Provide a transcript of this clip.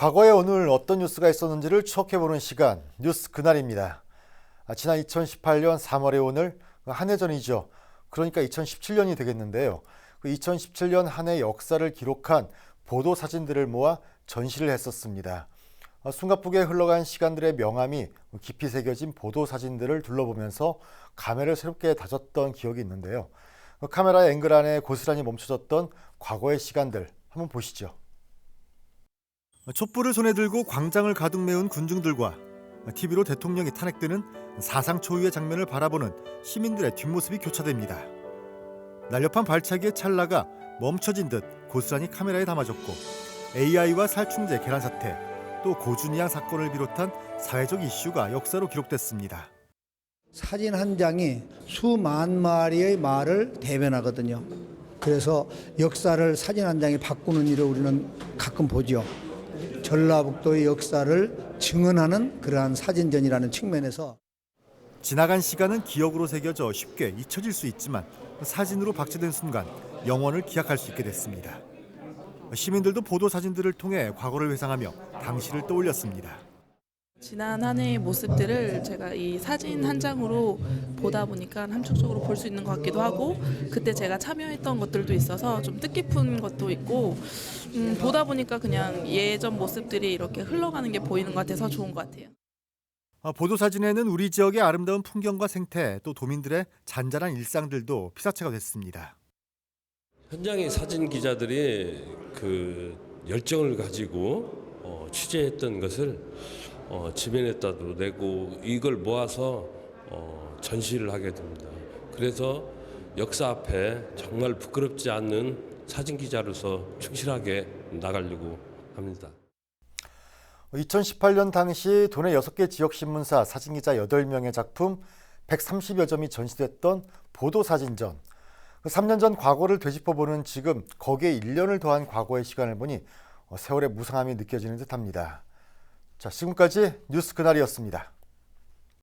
과거에 오늘 어떤 뉴스가 있었는지를 추억해보는 시간, 뉴스 그날입니다. 아, 지난 2018년 3월의 오늘 한 해 전이죠. 그러니까 2017년이 되겠는데요. 그 2017년 한 해 역사를 기록한 보도 사진들을 모아 전시를 했었습니다. 아, 숨가쁘게 흘러간 시간들의 명암이 깊이 새겨진 보도 사진들을 둘러보면서 감회를 새롭게 다졌던 기억이 있는데요. 그 카메라의 앵글 안에 고스란히 멈춰졌던 과거의 시간들 한번 보시죠. 촛불을 손에 들고 광장을 가득 메운 군중들과 TV로 대통령이 탄핵되는 사상 초유의 장면을 바라보는 시민들의 뒷모습이 교차됩니다. 날렵한 발차기의 찰나가 멈춰진 듯 고스란히 카메라에 담아졌고 AI와 살충제 계란 사태 또 고준희양 사건을 비롯한 사회적 이슈가 역사로 기록됐습니다. 사진 한 장이 수만 마리의 말을 대변하거든요. 그래서 역사를 사진 한 장이 바꾸는 일을 우리는 가끔 보죠. 전라북도의 역사를 증언하는 그러한 사진전이라는 측면에서 지나간 시간은 기억으로 새겨져 쉽게 잊혀질 수 있지만 사진으로 박제된 순간 영원을 기약할 수 있게 됐습니다. 시민들도 보도 사진들을 통해 과거를 회상하며 당시를 떠올렸습니다. 지난 한 해의 모습들을 제가 이 사진 한 장으로 보다 보니까 함축적으로 볼 수 있는 것 같기도 하고 그때 제가 참여했던 것들도 있어서 좀 뜻깊은 것도 있고 음, 보다 보니까 그냥 예전 모습들이 이렇게 흘러가는 게 보이는 것 같아서 좋은 것 같아요. 아, 보도 사진에는 우리 지역의 아름다운 풍경과 생태 또 도민들의 잔잔한 일상들도 피사체가 됐습니다. 현장의 사진 기자들이 그 열정을 가지고 어, 취재했던 것을 어, 지면에다도 내고 이걸 모아서 어, 전시를 하게 됩니다. 그래서 역사 앞에 정말 부끄럽지 않는 사진 기자로서 충실하게 나가려고 합니다. 2018년 당시 도내 6개 지역 신문사 사진기자 8명의 작품 130여 점이 전시됐던 보도사진전. 3년 전 과거를 되짚어보는 지금 거기에 1년을 더한 과거의 시간을 보니 세월의 무상함이 느껴지는 듯합니다. 자, 지금까지 뉴스 그날이었습니다.